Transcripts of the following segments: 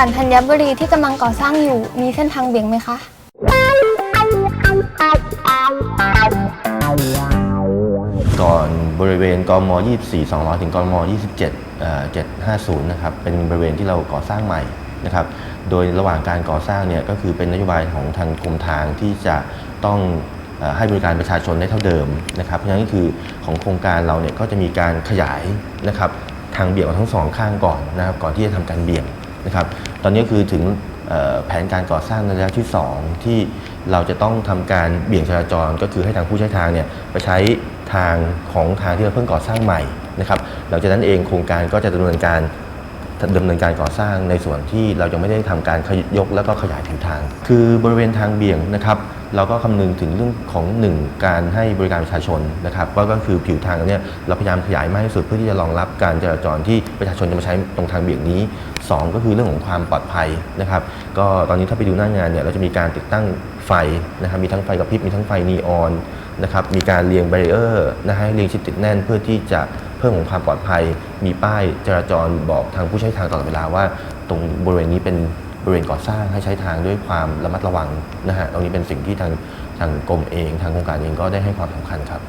ลบุรีที่กำลังก่อสร้างอยู่ มีเส้นทางเบี่ยงไหมคะก่อนบริเวณกม 24 200 ถึงกม 27เอ่อ750 นะครับ เป็นบริเวณที่เราก่อสร้างใหม่นะครับ โดยระหว่างการก่อสร้างเนี่ยก็คือเป็นนโยบายของทางกรมทางที่จะต้องอให้บริการประชาชนได้เท่าเดิมนะครับ เพราะฉะนั้นคือของโครงการเราเนี่ยก็จะมีการขยายนะครับทางเบี่ยงของทั้งสองข้างก่อนนะครับ ก่อนที่จะทำการเบี่ยง นะครับตอนนี้คือถึงแผนการก่อสร้างระยะที่ 2 ที่เราจะต้องทำการเบี่ยงจราจร ก็คือให้ทางผู้ใช้ทางเนี่ยไปใช้ทางของทางที่เราเพิ่งก่อสร้างใหม่นะครับหลังจากนั้นเองโครงการก็จะดำเนินการดำเนินการก่อสร้างในส่วนที่เรายังไม่ได้ทำการขยกแล้วก็ขยายผิวทาง คือบริเวณทางเบี่ยงนะครับ เราก็คำนึงถึงเรื่องของหนึ่งการให้บริการประชาชนนะครับว่าก็คือผิวทางเนี่ยเราพยายามขยายมากที่สุดเพื่อที่จะรองรับการจราจรที่ประชาชนจะมาใช้ตรงทางเบี่ยงนี้สองก็คือเรื่องของความปลอดภัยนะครับก็ตอนนี้ถ้าไปดูหน้างานเนี่ยเราจะมีการติดตั้งไฟนะครับมีทั้งไฟกระพริบมีทั้งไฟนีออนนะครับมีการเรียงแบรเออร์นะฮะเรียงชิดติดแน่นเพื่อที่จะเพิ่มของความปลอดภัย มีป้ายจราจรบอกทางผู้ใช้ทางตลอดเวลาว่า ตรงบริเวณนี้เป็น บริเวณก่อสร้างให้ใช้ทางด้วยความระมัดระวังนะฮะตรงนี้เป็นสิ่งที่ทางทางกรมเอง ทางโครงการเองก็ได้ให้ความสำคัญครับ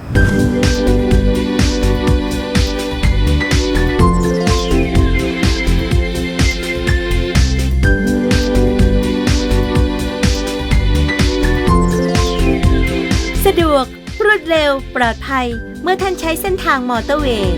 สะดวก รวดเร็ว ปลอดภัย เมื่อท่านใช้เส้นทางมอเตอร์เวย์